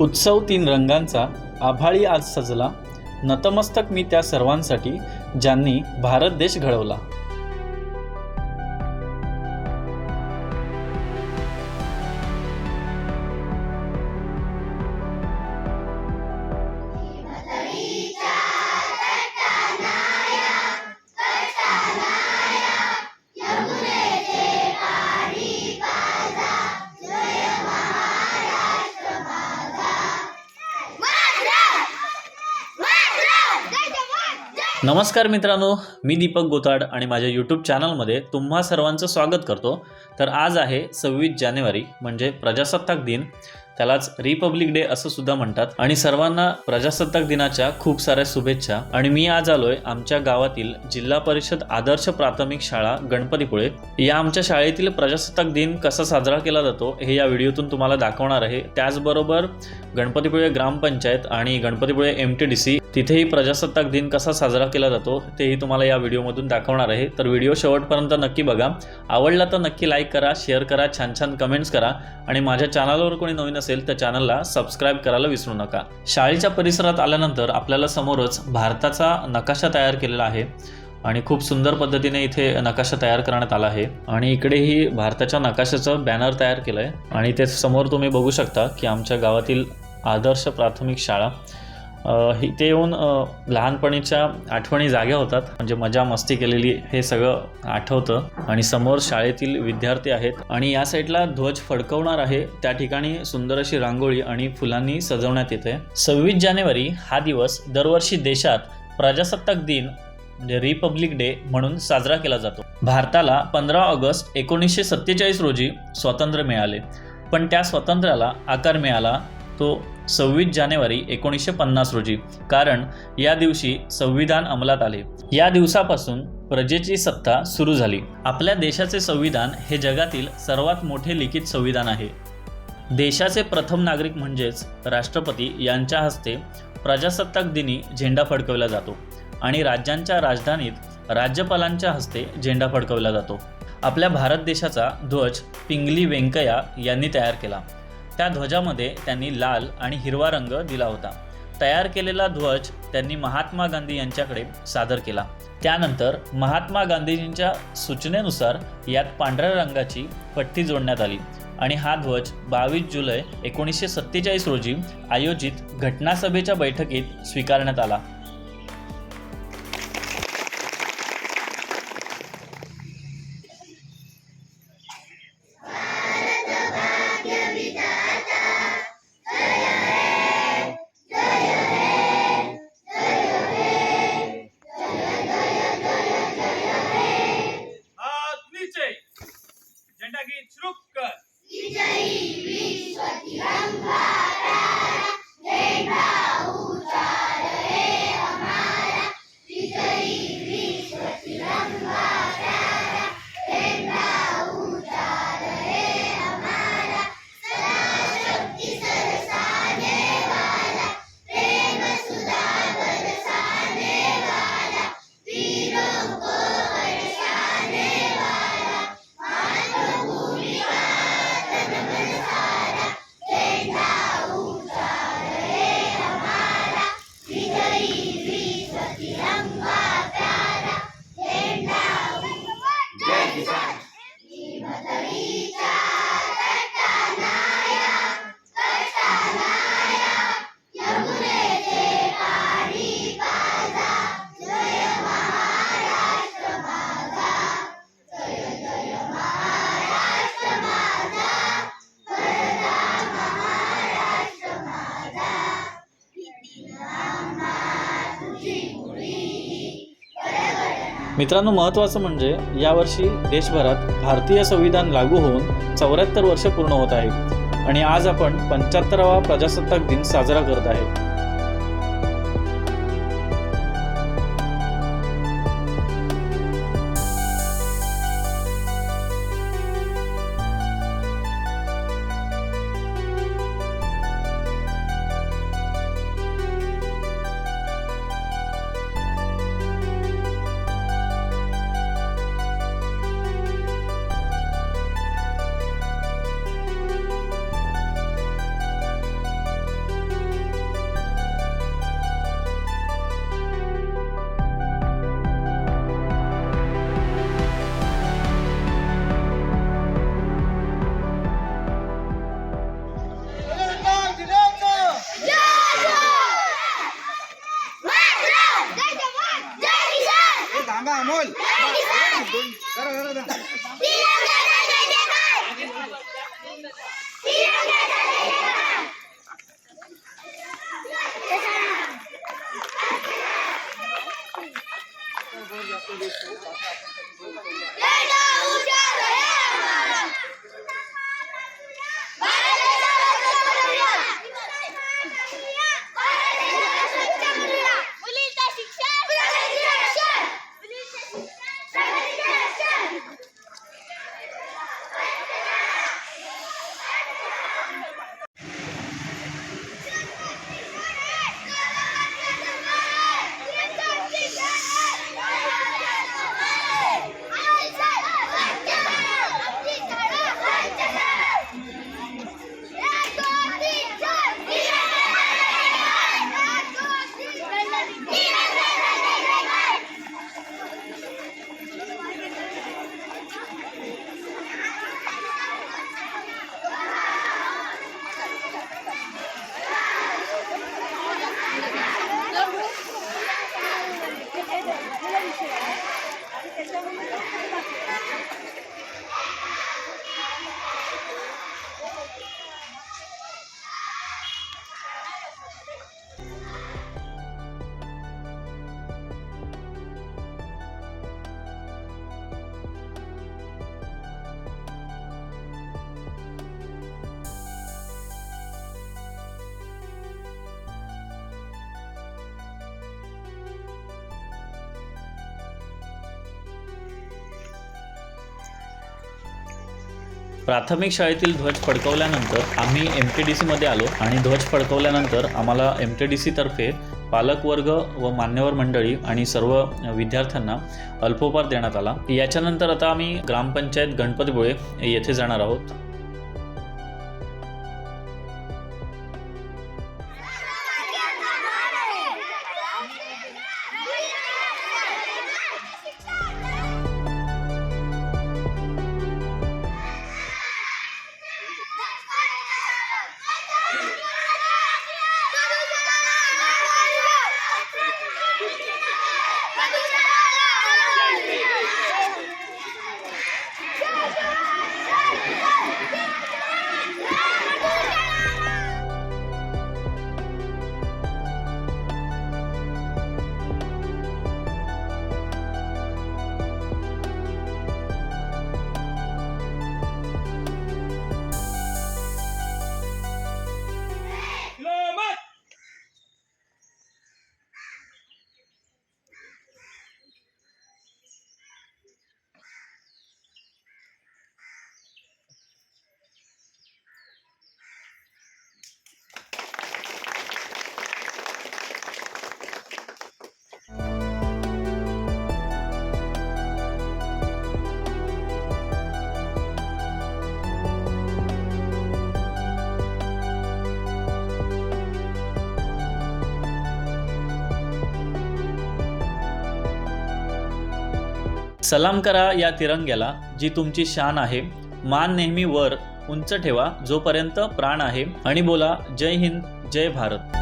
उत्सव तीन रंगांचा आभाळी आज सजला. नतमस्तक मी त्या सर्वांसाठी ज्यांनी भारत देश घडवला. नमस्कार मित्रांनो मी दीपक गोताड आणि माझ्या यूट्यूब चॅनलमध्ये तुम्हा सर्वांचं स्वागत करतो. तर आज आहे सव्वीस जानेवारी म्हणजे प्रजासत्ताक दिन. त्यालाच रिपब्लिक डे असं सुद्धा म्हणतात. आणि सर्वांना प्रजासत्ताक दिनाच्या खूप साऱ्या शुभेच्छा. आणि मी आज आलोय आमच्या गावातील जिल्हा परिषद आदर्श प्राथमिक शाळा गणपतीपुळे. या आमच्या शाळेतील प्रजासत्ताक दिन कसा साजरा केला जातो हे या व्हिडिओतून तुम्हाला दाखवणार आहे. त्याचबरोबर गणपतीपुळे ग्रामपंचायत आणि Ganpatipule M T D C तिथेही प्रजासत्ताक दिन कसा साजरा केला जातो तेही तुम्हाला या व्हिडिओमधून दाखवणार आहे. तर व्हिडिओ शेवटपर्यंत नक्की बघा. आवडला तर नक्की लाईक करा शेअर करा छान छान कमेंट्स करा. आणि माझ्या चॅनलवर कोणी नवीन असेल तर चॅनलला सबस्क्राईब करायला विसरू नका. शाळेच्या परिसरात आल्यानंतर आपल्याला समोरच भारताचा नकाशा तयार केलेला आहे. आणि खूप सुंदर पद्धतीने इथे नकाशा तयार करण्यात आला आहे. आणि इकडेही भारताच्या नकाशाचं बॅनर तयार केलं आहे आणि ते समोर तुम्ही बघू शकता की आमच्या गावातील आदर्श प्राथमिक शाळा इथे येऊन लहानपणीच्या आठवणी जाग्या होतात. म्हणजे मजा मस्ती केलेली हे सगळं आठवतं. आणि समोर शाळेतील विद्यार्थी आहेत. आणि या साईडला ध्वज फडकवणार आहे. त्या ठिकाणी सुंदर अशी रांगोळी आणि फुलांनी सजवण्यात येते. सव्वीस जानेवारी हा दिवस दरवर्षी देशात प्रजासत्ताक दिन म्हणजे रिपब्लिक डे म्हणून साजरा केला जातो. भारताला पंधरा ऑगस्ट एकोणीसशे सत्तेचाळीस रोजी स्वातंत्र्य मिळाले. पण त्या स्वातंत्र्याला आकार मिळाला तो सव्वीस जानेवारी एकोणीसशे पन्नास रोजी. कारण या दिवशी संविधान अंमलात आले. या दिवसापासून प्रजेची सत्ता सुरू झाली. आपल्या देशाचे संविधान हे जगातील सर्वात मोठे लिखित संविधान आहे. देशाचे प्रथम नागरिक म्हणजेच राष्ट्रपती यांच्या हस्ते प्रजासत्ताक दिनी झेंडा फडकवला जातो आणि राज्यांच्या राजधानीत राज्यपालांच्या हस्ते झेंडा फडकवला जातो. आपल्या भारत देशाचा ध्वज पिंगली व्यंकय्या यांनी तयार केला. त्या ध्वजामध्ये त्यांनी लाल आणि हिरवा रंग दिला होता. तयार केलेला ध्वज त्यांनी महात्मा गांधी यांच्याकडे सादर केला. त्यानंतर महात्मा गांधीजींच्या सूचनेनुसार यात पांढऱ्या रंगाची पट्टी जोडण्यात आली आणि हा ध्वज बावीस जुलै एकोणीसशे सत्तेचाळीस रोजी आयोजित घटनासभेच्या बैठकीत स्वीकारण्यात आला. मित्रांनो महत्त्वाचं म्हणजे यावर्षी देशभरात भारतीय संविधान लागू होऊन चौऱ्याहत्तर वर्ष पूर्ण होत आहे. आणि आज आपण पंच्याहत्तरावा प्रजासत्ताक दिन साजरा करत आहे. मुलींचं प्राथमिक शाळेतील ध्वज फडकवल्यानंतर आम्ही एम टी डी सीमध्ये आलो आणि ध्वज फडकवल्यानंतर आम्हाला एम टी डी सीतर्फे पालकवर्ग व मान्यवर मंडळी आणि सर्व विद्यार्थ्यांना अल्पोपार देण्यात आला. याच्यानंतर आता आम्ही ग्रामपंचायत गणपतीपुळे येथे जाणार आहोत. सलाम करा या तिरंग्याला जी तुमची शान आहे. मान नेहमी वर उंच ठेवा जोपर्यंत प्राण आहे. आणि बोला जय हिंद जय भारत.